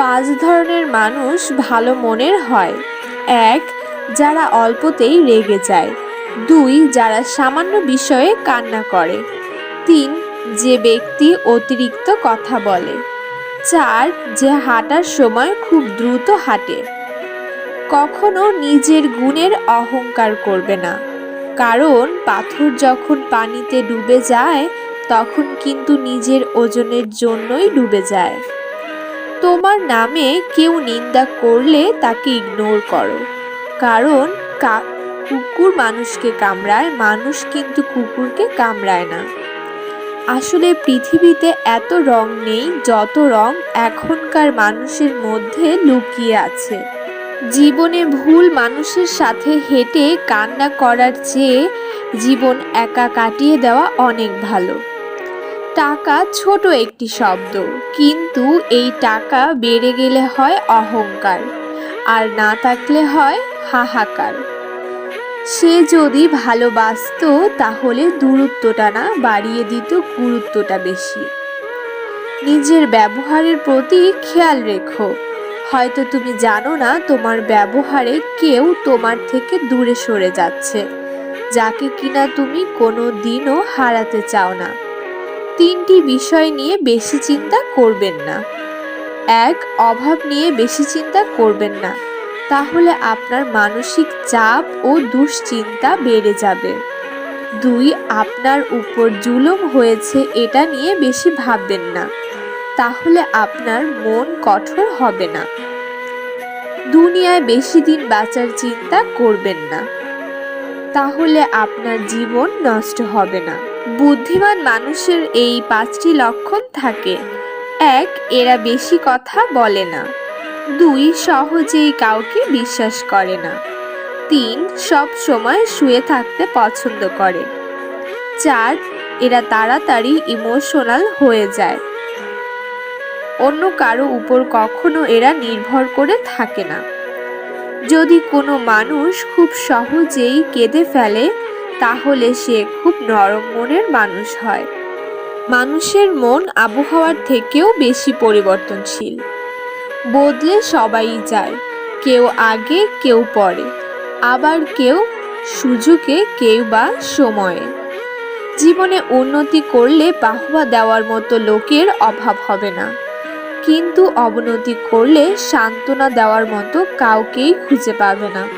পাঁচ ধরনের মানুষ ভালো মনের হয়। এক, যারা অল্পতেই রেগে যায়। দুই, যারা সামান্য বিষয়ে কান্না করে। তিন, যে ব্যক্তি অতিরিক্ত কথা বলে। চার, যে হাঁটার সময় খুব দ্রুত হাঁটে। কখনো নিজের গুণের অহংকার করবে না। কারণ পাথর যখন পানিতে ডুবে যায়, তখন কিন্তু নিজের ওজনের জন্যই ডুবে যায়। তোমার নামে কেউ নিন্দা করলে তাকে ইগনোর করো। কারণ কুকুর মানুষকে কামড়ায়, মানুষ কিন্তু কুকুরকে কামড়ায় না। আসলে পৃথিবীতে এত রং নেই, যত রং এখনকার মানুষের মধ্যে লুকিয়ে আছে। জীবনে ভুল মানুষের সাথে হেঁটে কান্না করার চেয়ে জীবন একা কাটিয়ে দেওয়া অনেক ভালো। টাকা ছোট একটি শব্দ, কিন্তু এই টাকা বেড়ে গেলে হয় অহংকার, আর না থাকলে হয় হাহাকার। সে যদি ভালোবাসতো, তাহলে দূরত্বটা না বাড়িয়ে দিত গুরুত্বটা বেশি। নিজের ব্যবহারের প্রতি খেয়াল রেখো। হয়তো তুমি জানো না, তোমার ব্যবহারে কেউ তোমার থেকে দূরে সরে যাচ্ছে, যাকে কিনা তুমি কোনো দিনও হারাতে চাও না। তিনটি বিষয় নিয়ে বেশি চিন্তা করবেন না। এক, অভাব নিয়ে বেশি চিন্তা করবেন না। তাহলে আপনার মানসিক চাপ ও দুশ্চিন্তা বেড়ে যাবে। দুই, আপনার উপর জুলুম হয়েছে এটা নিয়ে বেশি ভাববেন না। তাহলে আপনার মন কঠোর হবে না। দুনিয়ায় বেশি দিন বাঁচার চিন্তা করবেন না। তাহলে আপনার জীবন নষ্ট হবে না। বুদ্ধিমান মানুষের এই পাঁচটি লক্ষণ থাকে। এক, এরা বেশি কথা বলে না। দুই, সহজেই কাউকে বিশ্বাস করে না। তিন, সব সময় শুয়ে থাকতে পছন্দ করে। চার, এরা তাড়াতাড়ি ইমোশনাল হয়ে যায়। অন্য কারও উপর কখনো এরা নির্ভর করে থাকে না। যদি কোনো মানুষ খুব সহজেই কেঁদে ফেলে তাহলে সে খুব নরম মনের মানুষ হয়। মানুষের মন আবহাওয়ার থেকেও বেশি পরিবর্তনশীল। বদলে সবাই যায়, কেউ আগে, কেউ পরে। আবার কেউ সুযোগে, কেউ বা সময়ে। জীবনে উন্নতি করলে বাহবা দেওয়ার মতো লোকের অভাব হবে না। কিন্তু অবনতি করলে সান্ত্বনা দেওয়ার মতো কাউকেই খুঁজে পাবে না।